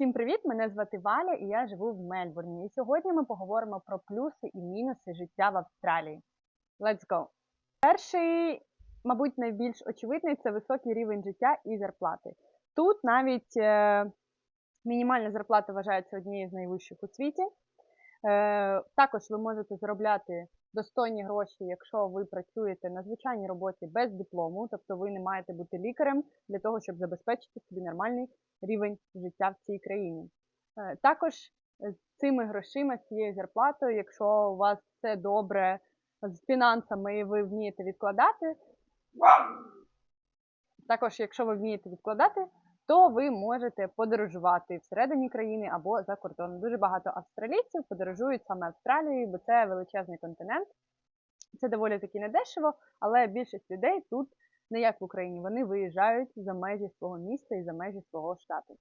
Всім привіт! Мене звати Валя і я живу в Мельбурні. І сьогодні ми поговоримо про плюси і мінуси життя в Австралії. Let's go! Перший, мабуть, найбільш очевидний це високий рівень життя і зарплати. Тут навіть е, мінімальна зарплата вважається однією з найвищих у світі. Е, також ви можете заробляти достойні гроші, якщо ви працюєте на звичайній роботі без диплому, тобто ви не маєте бути лікарем для того, щоб забезпечити собі нормальний рівень життя в цій країні. Е, Також з цими грошима, з цією зарплатою, якщо у вас все добре з фінансами і ви вмієте відкладати, також, якщо ви вмієте відкладати, то ви можете подорожувати всередині країни або за кордоном. Дуже багато австралійців подорожують саме Австралією, бо це величезний континент. Це доволі таки недешево, але більшість людей тут, не як в Україні, вони виїжджають за межі свого міста і за межі свого штату.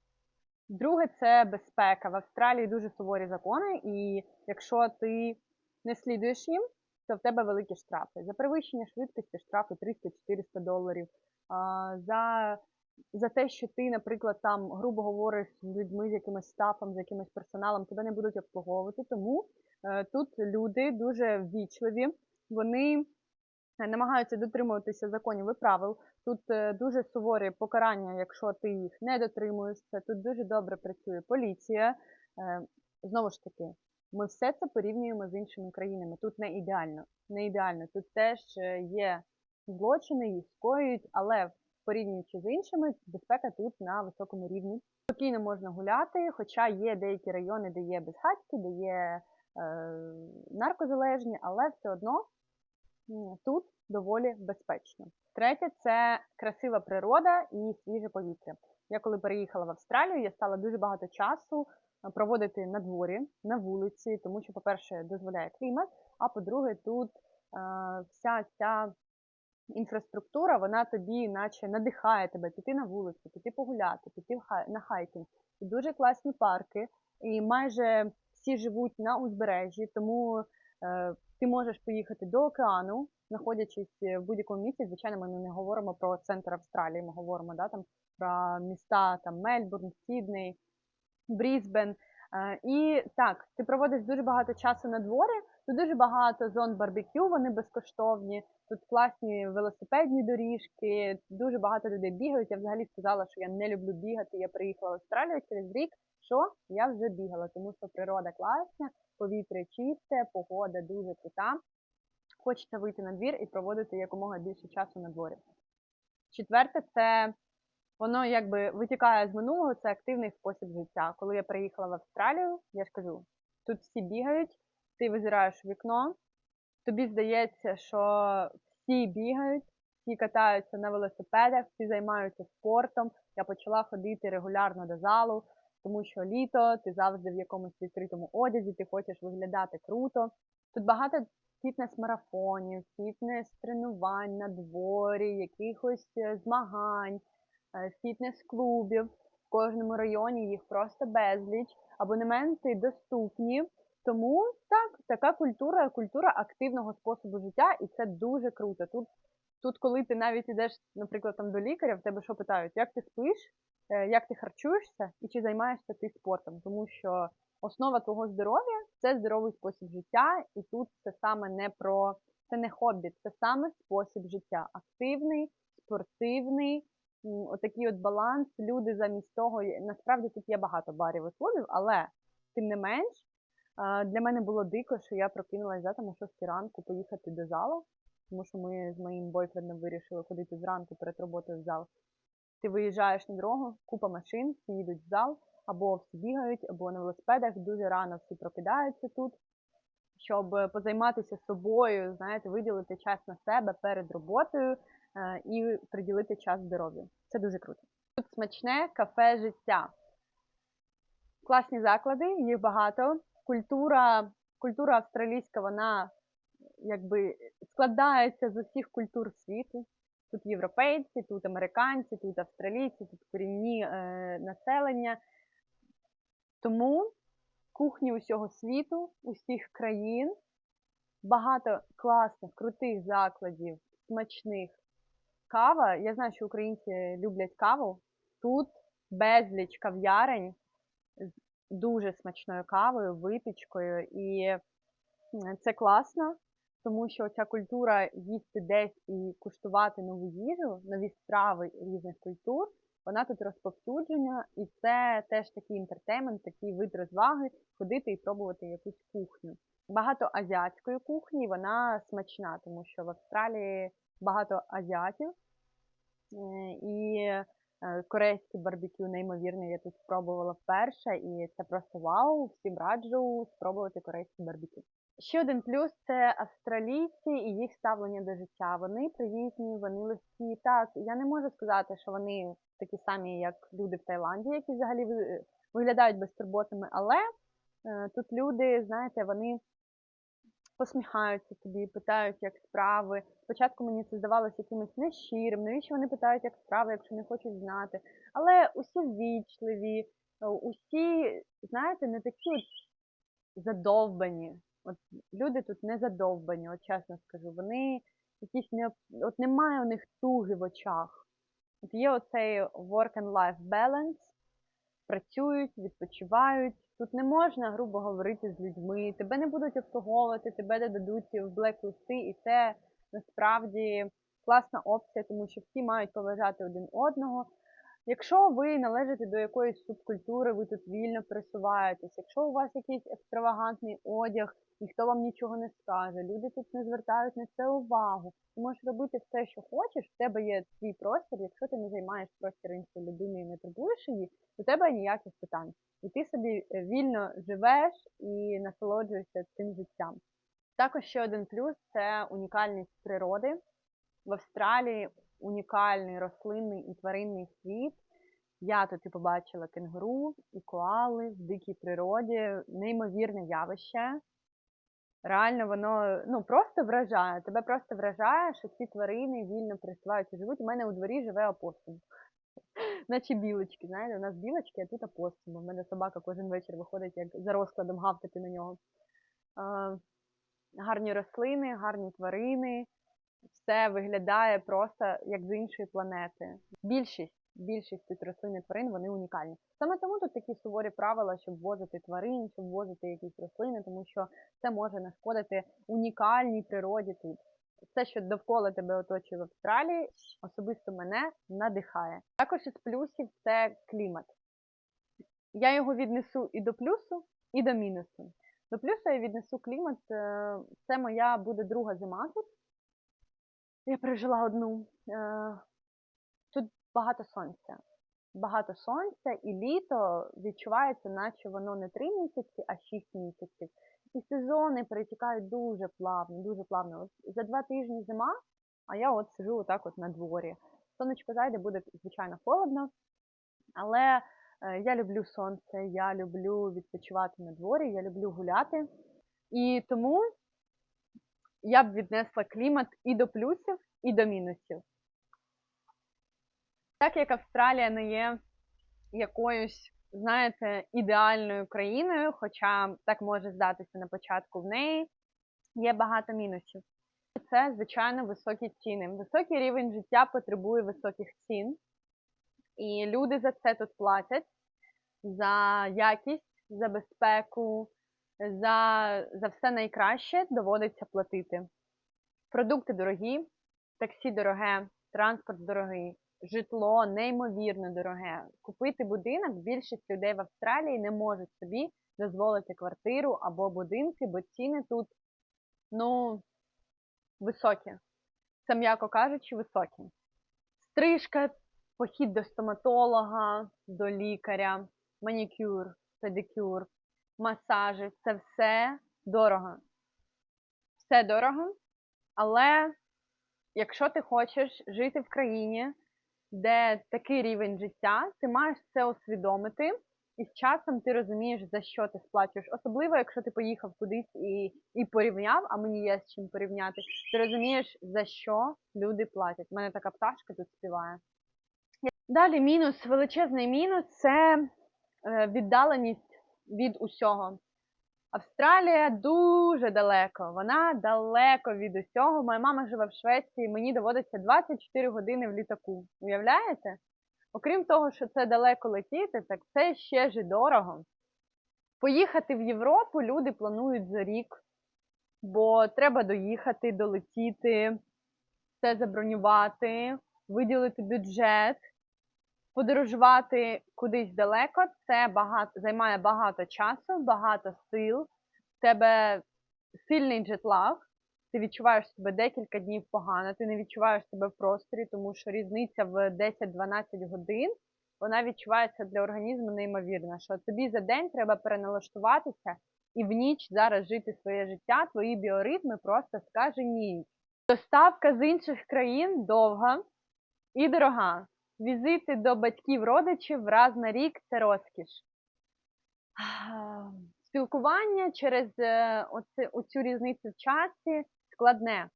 Друге, це безпека. В Австралії дуже суворі закони, і якщо ти не слідуєш їм, то в тебе великі штрафи. За перевищення швидкості штрафи 300-400 доларів. За за те, що ти, наприклад, там грубо говориш з людьми, з якимось стафом, з якимось персоналом, тебе не будуть обслуговувати. Тому е, тут люди дуже ввічливі, вони е, намагаються дотримуватися законів і правил. Тут е, дуже суворі покарання, якщо ти їх не дотримуєшся. Тут дуже добре працює поліція. Знову ж таки, ми все це порівнюємо з іншими країнами. Тут не ідеально. Не ідеально. Тут теж є злочини, їх скоюють, але порівнюючи з іншими, безпека тут на високому рівні. Спокійно можна гуляти, хоча є деякі райони, де є безхатьки, де є е, наркозалежні, але все одно тут доволі безпечно. Третє це красива природа і свіже повітря. Я коли переїхала в Австралію, я стала дуже багато часу е, проводити на дворі, на вулиці, тому що, по-перше, дозволяє клімат, а по-друге, тут е, вся ця інфраструктура, вона тобі наче надихає тебе піти на вулицю, піти погуляти, піти на хайкінг. Дуже класні парки, і майже всі живуть на узбережжі, тому е, ти можеш поїхати до океану, знаходячись в будь-якому місці. Звичайно, ми не говоримо про центр Австралії, ми говоримо да, там, про міста там, Мельбурн, Сідней, Брізбен. Е, і так, ти проводиш дуже багато часу на дворі, тут дуже багато зон барбекю, вони безкоштовні. Тут класні велосипедні доріжки, дуже багато людей бігають. Я взагалі сказала, що я не люблю бігати. Я приїхала в Австралію через рік. Що я вже бігала, тому що природа класна, повітря чисте, погода дуже крута. Хочеться вийти на двір і проводити якомога більше часу на дворі. Четверте, це воно якби витікає з минулого, це активний спосіб життя. Коли я приїхала в Австралію, я ж кажу, тут всі бігають, ти визираєш вікно, тобі здається, що всі бігають, всі катаються на велосипедах, всі займаються спортом. Я почала ходити регулярно до залу, тому що літо, ти завжди в якомусь відкритому одязі, ти хочеш виглядати круто. Тут багато фітнес-марафонів, фітнес-тренувань на дворі, якихось е, змагань, е, фітнес-клубів. В кожному районі їх просто безліч, абонементи доступні. Тому так, така культура, культура активного способу життя, і це дуже круто. Тут, тут, коли ти навіть йдеш, наприклад, там до лікаря, в тебе що питають, як ти спиш, е, як ти харчуєшся і чи займаєшся ти спортом, тому що основа твого здоров'я це здоровий спосіб життя, і тут це саме не про це не хобі, це саме спосіб життя. Активний, спортивний, отакий от баланс. Люди замість того, насправді тут є багато барів і клубів, але тим не менш. Для мене було дико, що я прокинулася за там о 6 ранку поїхати до залу, тому що ми з моїм бойфрендом вирішили ходити зранку перед роботою в зал. Ти виїжджаєш на дорогу, купа машин, всі їдуть в зал, або всі бігають, або на велосипедах. Дуже рано всі прокидаються тут, щоб позайматися собою, знаєте, виділити час на себе перед роботою е, і приділити час здоров'ю. Це дуже круто. Тут смачне кафе життя. Класні заклади, їх багато культура, культура австралійська, вона якби складається з усіх культур світу. Тут європейці, тут американці, тут австралійці, тут корінні е, населення. Тому кухні усього світу, усіх країн, багато класних, крутих закладів, смачних. Кава. Я знаю, що українці люблять каву. Тут безліч кав'ярень дуже смачною кавою, випічкою, і це класно, тому що ця культура їсти десь і куштувати нову їжу, нові страви різних культур, вона тут розповсюджена, і це теж такий інтертеймент, такий вид розваги, ходити і пробувати якусь кухню. Багато азіатської кухні, вона смачна, тому що в Австралії багато азіатів. Е, І корейське барбекю неймовірне, я тут спробувала вперше, і це просто вау, всім раджу спробувати корейське барбекю. Ще один плюс це австралійці і їх ставлення до життя. Вони привітні, вони легкі. Так, я не можу сказати, що вони такі самі, як люди в Таїланді, які взагалі виглядають безтурботними, але е, тут люди, знаєте, вони посміхаються тобі, питають, як справи. Спочатку мені це здавалося якимось нещирим, навіщо вони питають, як справи, якщо не хочуть знати. Але усі ввічливі, усі, знаєте, не такі от задовбані. От люди тут не задовбані, от чесно скажу. Вони якісь не от немає у них туги в очах. От є оцей work and life balance, працюють, відпочивають. Тут не можна грубо говорити з людьми, тебе не будуть обслуговувати, тебе не дадуть в блек-листи, і це насправді класна опція, тому що всі мають поважати один одного. Якщо ви належите до якоїсь субкультури, ви тут вільно пересуваєтесь. Якщо у вас якийсь екстравагантний одяг, ніхто вам нічого не скаже, люди тут не звертають на це увагу. Ти можеш робити все, що хочеш, в тебе є твій простір. Якщо ти не займаєш простір іншої людини і не турбуєш її, у тебе ніяких питань. І ти собі е, вільно живеш і насолоджуєшся цим життям. Також ще один плюс це унікальність природи. В Австралії унікальний рослинний і тваринний світ. Я тут і побачила кенгуру і коали в дикій природі, неймовірне явище. Реально, воно ну просто вражає. Тебе просто вражає, що ці тварини вільно пересуваються, живуть. У мене у дворі живе опосум. Наче білочки, знаєте, у нас білочки, а тут опосум. У мене собака кожен вечір виходить як за розкладом гавкати на нього. Гарні рослини, гарні тварини. Все виглядає просто як з іншої планети. Більшість, більшість тут рослин і тварин вони унікальні. Саме тому тут такі суворі правила, щоб возити тварин, щоб возити якісь рослини, тому що це може нашкодити унікальній природі тут. Все, що довкола тебе оточує в Австралії, особисто мене надихає. Також із плюсів це клімат. Я його віднесу і до плюсу, і до мінусу. До плюсу я віднесу клімат. е, Це моя буде друга зима тут. Я пережила одну. Е, Тут багато сонця. Багато сонця, і літо відчувається, наче воно не три місяці, а шість місяців. І сезони перетікають дуже плавно, дуже плавно. От за два тижні зима, а я от сижу отак от на дворі. Сонечко зайде, буде звичайно холодно, але е, я люблю сонце, я люблю відпочивати на дворі, я люблю гуляти. І тому я б віднесла клімат і до плюсів, і до мінусів. Так як Австралія не є якоюсь, знаєте, ідеальною країною, хоча так може здатися на початку в неї, є багато мінусів. Це, звичайно, високі ціни. Високий рівень життя потребує високих цін, і люди за це тут платять за якість, за безпеку, за, за все найкраще доводиться платити. Продукти дорогі, таксі дороге, транспорт дорогий, житло неймовірно дороге. Купити будинок більшість людей в Австралії не можуть собі дозволити квартиру або будинки, бо ціни тут ну, високі. Це, м'яко кажучи, високі. Стрижка, похід до стоматолога, до лікаря, манікюр, педикюр, масажі це все дорого. Все дорого, але якщо ти хочеш жити в країні, де такий рівень життя, ти маєш це усвідомити, і з часом ти розумієш, за що ти сплачуєш. Особливо, якщо ти поїхав кудись і, і порівняв, а мені є з чим порівняти, ти розумієш, за що люди платять. У мене така пташка тут співає. Далі мінус, величезний мінус це е, віддаленість від усього. Австралія дуже далеко, вона далеко від усього. Моя мама живе в Швеції, мені доводиться 24 години в літаку. Уявляєте? Окрім того, що це далеко летіти, так це ще ж і дорого. Поїхати в Європу люди планують за рік, бо треба доїхати, долетіти, все забронювати, виділити бюджет, подорожувати кудись далеко. Це багато займає багато часу, багато сил. В тебе сильний джетлаг. Ти відчуваєш себе декілька днів погано, ти не відчуваєш себе в просторі, тому що різниця в 10-12 годин вона відчувається для організму неймовірно, що тобі за день треба переналаштуватися і в ніч зараз жити своє життя, твої біоритми просто скаженіють. Доставка з інших країн довга і дорога. Візити до батьків родичів раз на рік це розкіш. Спілкування через е, оці, оцю різницю в часі складне.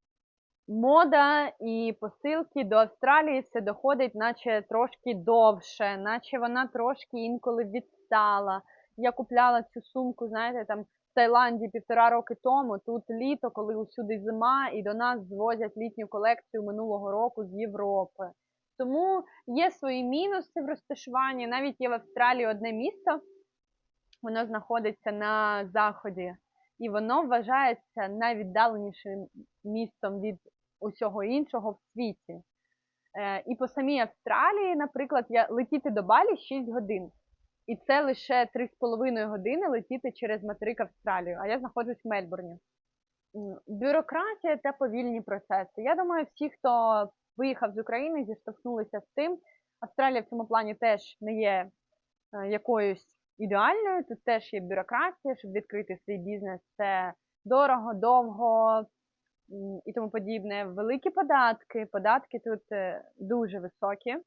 Мода і посилки до Австралії все доходить, наче трошки довше, наче вона трошки інколи відстала. Я купляла цю сумку, знаєте, там в Таїланді півтора роки тому. Тут літо, коли усюди зима, і до нас звозять літню колекцію минулого року з Європи. Тому є свої мінуси в розташуванні. Навіть є в Австралії одне місто, воно знаходиться на заході, і воно вважається найвіддаленішим містом від усього іншого в світі. Е, і по самій Австралії, наприклад, я летіти до Балі 6 годин. І це лише 3,5 години летіти через материк Австралію, а я знаходжусь в Мельбурні. Бюрократія та повільні процеси. Я думаю, всі, хто виїхав з України, зіштовхнулися з цим. Австралія в цьому плані теж не є е, якоюсь ідеальною. Тут теж є бюрократія, щоб відкрити свій бізнес. Це дорого, довго і тому подібне. Великі податки. Податки тут е, дуже високі.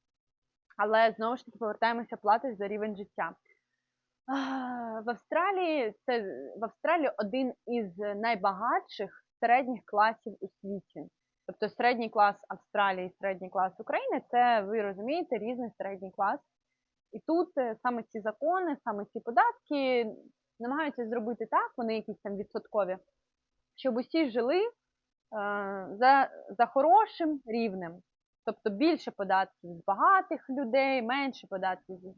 Але знову ж таки повертаємося, платиш за рівень життя. В Австралії це в Австралії один із найбагатших середніх класів у світі. Тобто середній клас Австралії, середній клас України це ви розумієте різний середній клас. І тут е, саме ці закони, саме ці податки намагаються зробити так, вони якісь там відсоткові, щоб усі жили е, за, за хорошим рівнем. Тобто більше податків з багатих людей, менше податків з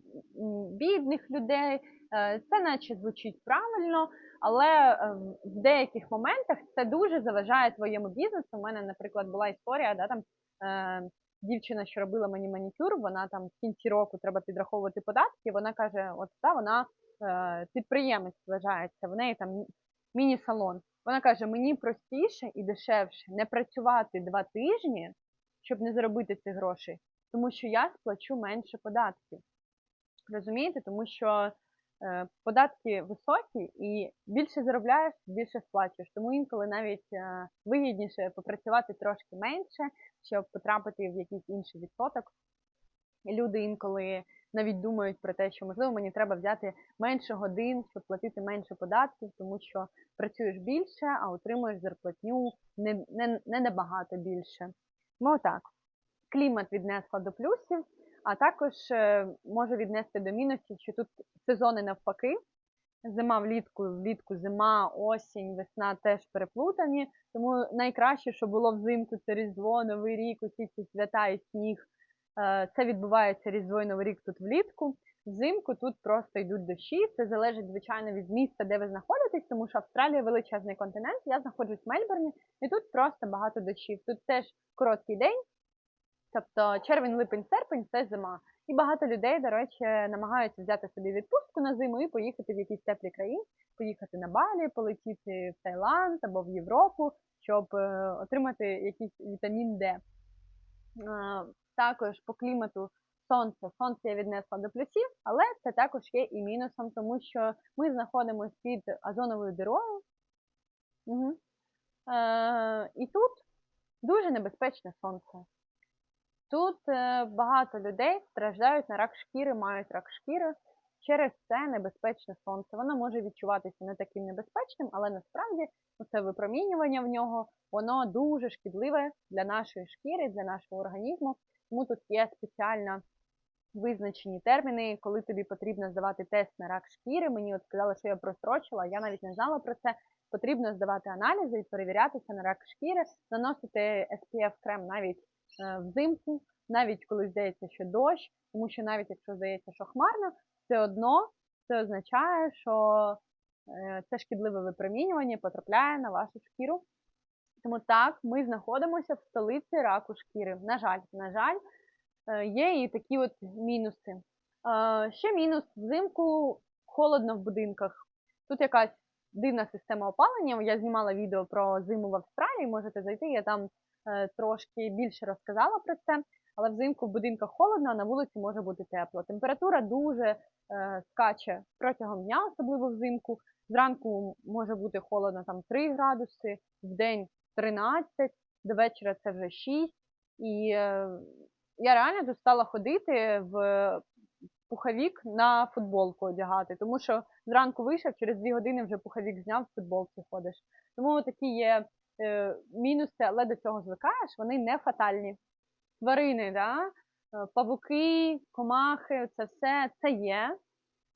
бідних людей. Е, Це наче звучить правильно, але е, в деяких моментах це дуже заважає твоєму бізнесу. У мене, наприклад, була історія, да, там е, дівчина, що робила мені манікюр, вона там в кінці року треба підраховувати податки. Вона каже: от та вона е, підприємець вважається, в неї там міні-салон. Вона каже: мені простіше і дешевше не працювати два тижні, щоб не заробити цих грошей, тому що я сплачу менше податків. Розумієте, тому що податки високі і більше заробляєш, більше сплачуєш. Тому інколи навіть е, вигідніше попрацювати трошки менше, щоб потрапити в якийсь інший відсоток. Люди інколи навіть думають про те, що можливо мені треба взяти менше годин, щоб платити менше податків, тому що працюєш більше, а отримуєш зарплатню не, не, не набагато більше. Ну отак. Клімат віднесла до плюсів, а також е, може віднести до мінусів, що тут сезони навпаки. Зима влітку, влітку, зима, осінь, весна теж переплутані. Тому найкраще, що було взимку, це Різдво, Новий рік, усі ці свята і сніг. Е, Це відбувається Різдво і Новий рік тут влітку. Взимку тут просто йдуть дощі. Це залежить, звичайно, від міста, де ви знаходитесь, тому що Австралія величезний континент. Я знаходжусь в Мельбурні, і тут просто багато дощів. Тут теж короткий день, тобто червень, липень, серпень це зима. І багато людей, до речі, намагаються взяти собі відпустку на зиму і поїхати в якісь теплі країни, поїхати на Балі, полетіти в Таїланд або в Європу, щоб е, отримати якийсь вітамін Д. Е, Також по клімату сонце. Сонце я віднесла до плюсів, але це також є і мінусом, тому що ми знаходимося під озоновою дирою. Угу. Е, і тут дуже небезпечне сонце. Тут е, багато людей страждають на рак шкіри, мають рак шкіри. Через це небезпечне сонце. Воно може відчуватися не таким небезпечним, але насправді це випромінювання в нього, воно дуже шкідливе для нашої шкіри, для нашого організму. Тому тут є спеціально визначені терміни, коли тобі потрібно здавати тест на рак шкіри. Мені от сказали, що я прострочила, я навіть не знала про це. Потрібно здавати аналізи і перевірятися на рак шкіри, наносити SPF крем навіть взимку, навіть коли здається, що дощ, тому що навіть якщо здається, що хмарно, все одно Це означає, що е, це шкідливе випромінювання потрапляє на вашу шкіру. Тому так, ми знаходимося в столиці раку шкіри. На жаль, на жаль, е, є і такі от мінуси. Е, Ще мінус взимку холодно в будинках. Тут якась дивна система опалення. Я знімала відео про зиму в Австралії, можете зайти, я там е, трошки більше розказала про це. Але взимку в будинках холодно, а на вулиці може бути тепло. Температура дуже е, скаче протягом дня, особливо взимку. Зранку може бути холодно там 3 градуси, в день 13, до вечора це вже 6. І е, я реально тут ходити в пуховік на футболку одягати, тому що зранку вийшов, через 2 години вже пуховік зняв, в футболці ходиш. Тому такі є е, мінуси, але до цього звикаєш, вони не фатальні. Тварини, да? е, павуки, комахи, це все це є.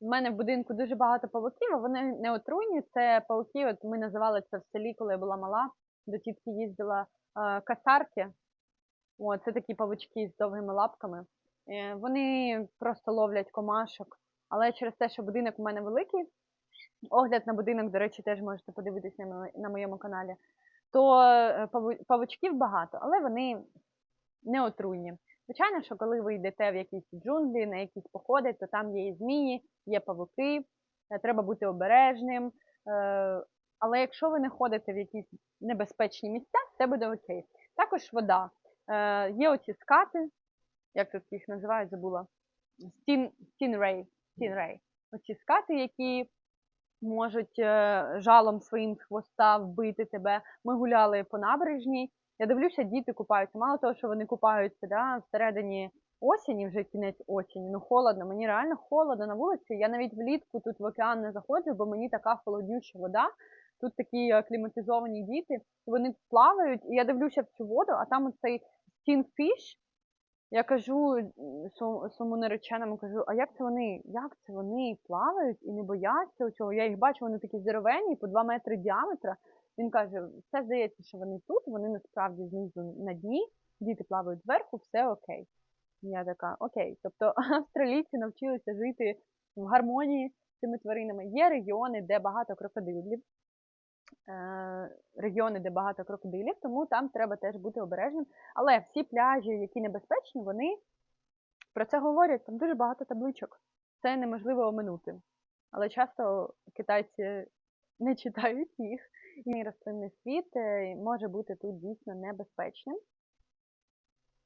У мене в будинку дуже багато павуків, а вони не отруйні. Це павуки, от ми називали це в селі, коли я була мала. До тітки їздила е, касарки. О, це такі павучки з довгими лапками. Е, вони просто ловлять комашок. Але через те, що будинок у мене великий, огляд на будинок, до речі, теж можете мо- на моєму каналі, то е, павучків багато, але вони не отруйні. Звичайно, що коли ви йдете в якісь джунглі, на якісь походи, то там є і змії, є павуки, е, треба бути обережним. Е, Але якщо ви не ходите в якісь небезпечні місця, все буде окей. Також вода. Є оці скати, як тут їх називають, забула. Стін, стінрей. стінрей. Оці скати, які можуть е, жалом своїм хвоста вбити тебе. Ми гуляли по набережній. Я дивлюся, діти купаються. Мало того, що вони купаються да, всередині осені, вже кінець осені, ну холодно, мені реально холодно на вулиці. Я навіть влітку тут в океан не заходжу, бо мені така холодюча вода. Тут такі е, кліматизовані діти, вони плавають, і я дивлюся в цю воду, а там оцей стінфіш. Я кажу своєму нареченому, кажу, а як це вони, як це вони плавають і не бояться цього? Я їх бачу, вони такі здоровенні, по 2 метри діаметра. Він каже, це здається, що вони тут, вони насправді знизу на дні, діти плавають зверху, все окей. Я така, окей. Тобто австралійці навчилися жити в гармонії з цими тваринами. Є регіони, де багато крокодилів, регіони, де багато крокодилів, тому там треба теж бути обережним. Але всі пляжі, які небезпечні, вони про це говорять. Там дуже багато табличок. Це неможливо оминути. Але часто китайці не читають їх. І рослинний світ е, може бути тут дійсно небезпечним.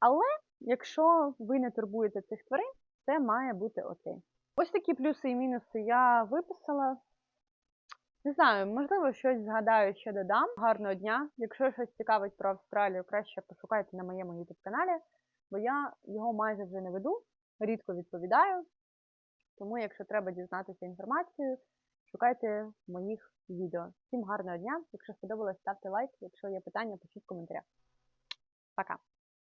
Але якщо ви не турбуєте цих тварин, це має бути окей. Ось такі плюси і мінуси я виписала. Не знаю, можливо, щось згадаю, ще додам. Гарного дня. Якщо щось цікавить про Австралію, краще пошукайте на моєму YouTube каналі, бо я його майже вже не веду, рідко відповідаю. Тому, якщо треба дізнатися інформацію, шукайте моїх відео. Всім гарного дня. Якщо сподобалось, ставте лайк. Якщо є питання, пишіть в коментарях. Пока!